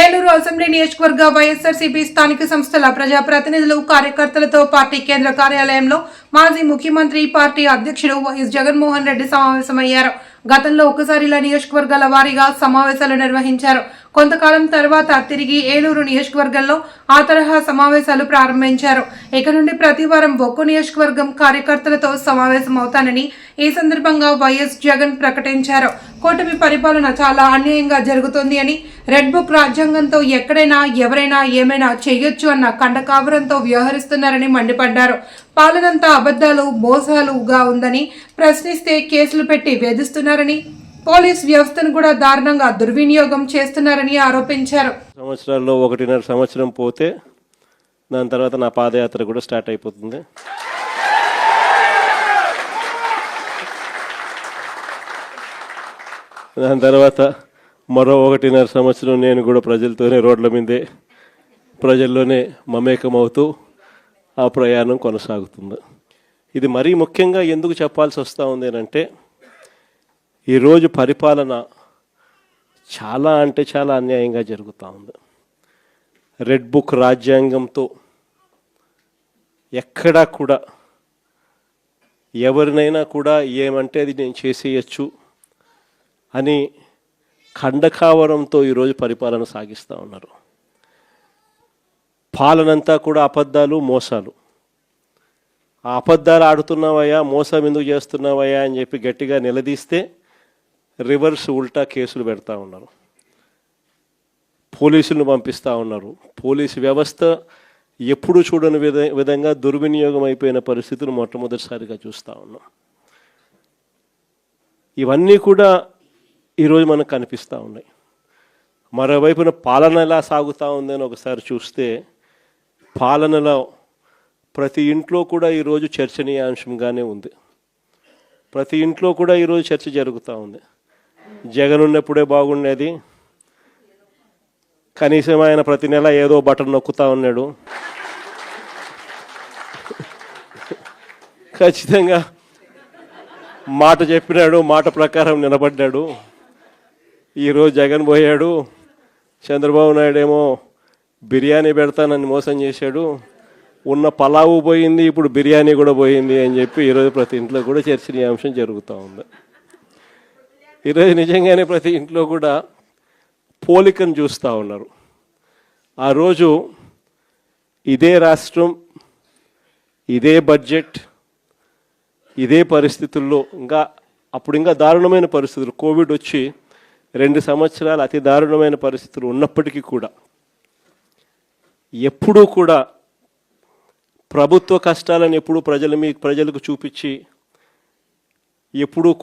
Eluru assembly నియోజకవర్గ వైఎస్ఆర్సీపీ స్థానిక సంస్థల ప్రజాప్రతినిధులు కార్యకర్తలతో పార్టీ కేంద్ర కార్యాలయంలో మాజీ ముఖ్యమంత్రి పార్టీ అధ్యక్షుడు వైఎస్ జగన్మోహన్ రెడ్డి సమావేశమయ్యారు. గతంలో ఒకసారి ఇలా నియోజకవర్గాల వారీగా సమావేశాలు నిర్వహించారు. కొంతకాలం తర్వాత తిరిగి ఏలూరు నియోజకవర్గంలో ఆ తరహా సమావేశాలు ప్రారంభించారు. ఇక నుండి ప్రతి వారం ఒక్కో నియోజకవర్గం కార్యకర్తలతో సమావేశం అవుతానని ఈ సందర్భంగా వైఎస్ జగన్ ప్రకటించారు. కూటమి పరిపాలన చాలా అన్యాయంగా జరుగుతుంది అని రెడ్ బుక్ రాజ్యాంగంతో ఎక్కడైనా ఎవరైనా ఏమైనా చేయొచ్చు అన్న కండకావరంతో వ్యవహరిస్తున్నారని మండిపడ్డారు. పాలనంతా అబద్ధాలు మోసాలుగా ఉందని ప్రశ్నిస్తే కేసులు పెట్టి వేధిస్తున్నారని పోలీస్ వ్యవస్థను కూడా దారుణంగా దుర్వినియోగం చేస్తున్నారని ఆరోపించారు. సంవత్సరాల్లో ఒకటిన్నర సంవత్సరం పోతే దాని తర్వాత నా పాదయాత్ర కూడా స్టార్ట్ అయిపోతుంది. దాని తర్వాత మరో ఒకటిన్నర సంవత్సరం నేను కూడా ప్రజలతోనే రోడ్ల మీదే ప్రజల్లోనే మమేకమవుతూ ఆ ప్రయాణం కొనసాగుతుంది. ఇది మరీ ముఖ్యంగా ఎందుకు చెప్పాల్సి వస్తూ ఉంది అంటే ఈరోజు పరిపాలన చాలా అంటే చాలా అన్యాయంగా జరుగుతూ ఉంది. రెడ్ బుక్ రాజ్యాంగంతో ఎక్కడా కూడా ఎవరినైనా కూడా ఏమంటే అది నేను చేసేయచ్చు అని ఖండకావరంతో ఈరోజు పరిపాలన సాగిస్తూ ఉన్నారు. పాలనంతా కూడా అబద్ధాలు మోసాలు. ఆ అబద్ధాలు ఆడుతున్నావయ్యా మోసం ఎందుకు చేస్తున్నావయ్యా అని చెప్పి గట్టిగా నిలదీస్తే రివర్స్ ఉల్టా కేసులు పెడతా ఉన్నారు. పోలీసులను పంపిస్తూ ఉన్నారు. పోలీసు వ్యవస్థ ఎప్పుడు చూడని విధ విధంగా దుర్వినియోగం అయిపోయిన పరిస్థితులు మొట్టమొదటిసారిగా చూస్తూ ఉన్నాం. ఇవన్నీ కూడా ఈరోజు మనకు కనిపిస్తూ ఉన్నాయి. మరోవైపున పాలన ఎలా సాగుతూ ఉందని ఒకసారి చూస్తే పాలనలో ప్రతి ఇంట్లో కూడా ఈరోజు చర్చనీయాంశంగానే ఉంది. ప్రతి ఇంట్లో కూడా ఈరోజు చర్చ జరుగుతూ ఉంది. జగన్ ఉన్నప్పుడే బాగుండేది. కనీసం ఆయన ప్రతి నెల ఏదో బటన్ నొక్కుతూ ఉన్నాడు. ఖచ్చితంగా మాట చెప్పినాడు మాట ప్రకారం నిలబడ్డాడు. ఈరోజు జగన్ పోయాడు. చంద్రబాబు నాయుడు ఏమో బిర్యానీ పెడతానని మోసం చేశాడు. ఉన్న పలావు పోయింది ఇప్పుడు బిర్యానీ కూడా పోయింది అని చెప్పి ఈరోజు ప్రతి ఇంట్లో కూడా చర్చనీయాంశం జరుగుతూ ఉంది. ఈరోజు నిజంగానే ప్రతి ఇంట్లో కూడా పోలికను చూస్తూ ఉన్నారు. ఆ రోజు ఇదే రాష్ట్రం ఇదే బడ్జెట్ ఇదే పరిస్థితుల్లో ఇంకా అప్పుడు ఇంకా దారుణమైన పరిస్థితులు. కోవిడ్ వచ్చి రెండు సంవత్సరాలు అతి దారుణమైన పరిస్థితులు ఉన్నప్పటికీ కూడా ఎప్పుడూ కూడా ప్రభుత్వ కష్టాలను ఎప్పుడూ ప్రజల మీ ప్రజలకు చూపించి ఎప్పుడూ